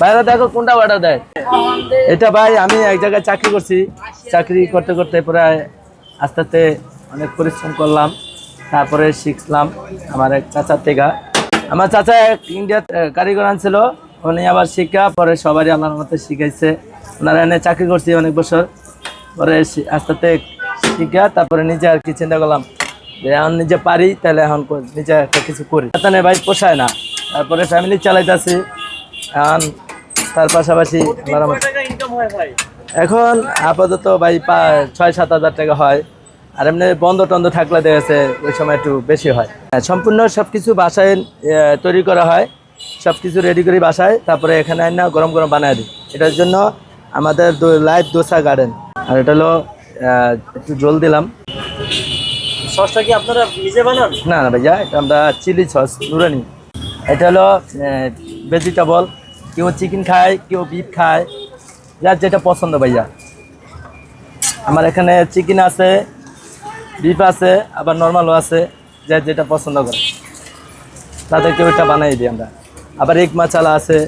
বাইরে দেখো কোনটা অর্ডার দেয়। এটা ভাই আমি এক জায়গায় চাকরি করছি। চাকরি করতে করতে প্রায় আস্তে আস্তে অনেক পরিশ্রম করলাম। তারপরে শিখলাম আমার এক চাচার থেকে। আমার চাচা এক ইন্ডিয়া কারিগর আনছিল। উনি আবার শিক্ষা পরে সবারই আল্লাহর মতো শিখাইছে। ওনারা এনে চাকরি করছি অনেক বছর। পরে আস্তে আস্তে শিখা তারপরে নিজে আর কি চিন্তা করলাম যে এখন নিজে পারি তাহলে এখন নিজে একটা কিছু করি। তাহলে ভাই পোষায় না। তারপরে ফ্যামিলি চালাইতেছি। এখন তার পাশাপাশি এখন আপাতত ভাই পা- ছয় সাত হাজার টাকা হয়। আর এমনি বন্ধ টন্ধ থাকলে দেখেছে ওই সময় একটু বেশি হয়। হ্যাঁ, সম্পূর্ণ সব কিছু বাসায় তৈরি করা হয়। সব কিছু রেডি করি বাসায় তারপরে এখানে না গরম গরম বানায় দিই। এটার জন্য আমাদের লাইভ দোসা গার্ডেন আর এটা হলো একটু জল দিলাম। সসটা কি আপনারা নিজে বানান? না না ভাইয়া এটা আমরা চিলি সস নুরানি। এটা হলো ভেজিটেবল কেউ চিকেন খায় কেউ বিফ খায়। যার যেটা পছন্দ ভাইয়া। আমার এখানে চিকেন আছে বিফ আছে আবার নর্মালও আছে যার যেটা পছন্দ করে। তাদেরকে ওইটা বানাই দিই আমরা। আবার এক মাচালা আছে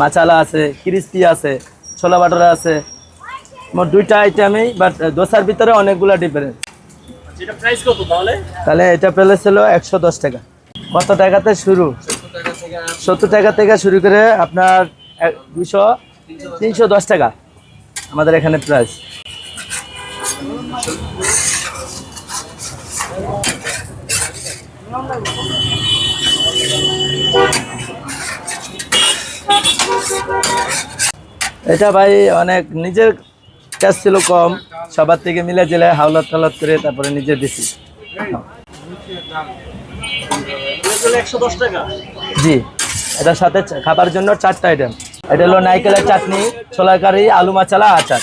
মাচালা আছে ক্রিস্পি আছে ছোলা বাটোরা আছে। মোট দুইটা আইটেমই বাট দোসার ভিতরে অনেকগুলো ডিফারেন্স যেটা প্রাইস কত তাহলে? তাহলে এটা পেলে ছিল একশো দশ টাকা। কত টাকাতে শুরু? সত্তর টাকা থেকে শুরু করে আপনার দুশো তিনশো দশ টাকা আমাদের এখানে প্রাইস এটা ভাই অনেক, নিজের ক্যাশ ছিল কম, সবার থেকে মিলে জেলে হাওলাত টাওলাত করে তারপরে নিজে দিছি। জি, এটার সাথে খাবার জন্য চারটা আইটেম এটা হলো নাইকেলের চাটনি ছোলা কারি, আলু মাচালা আচার।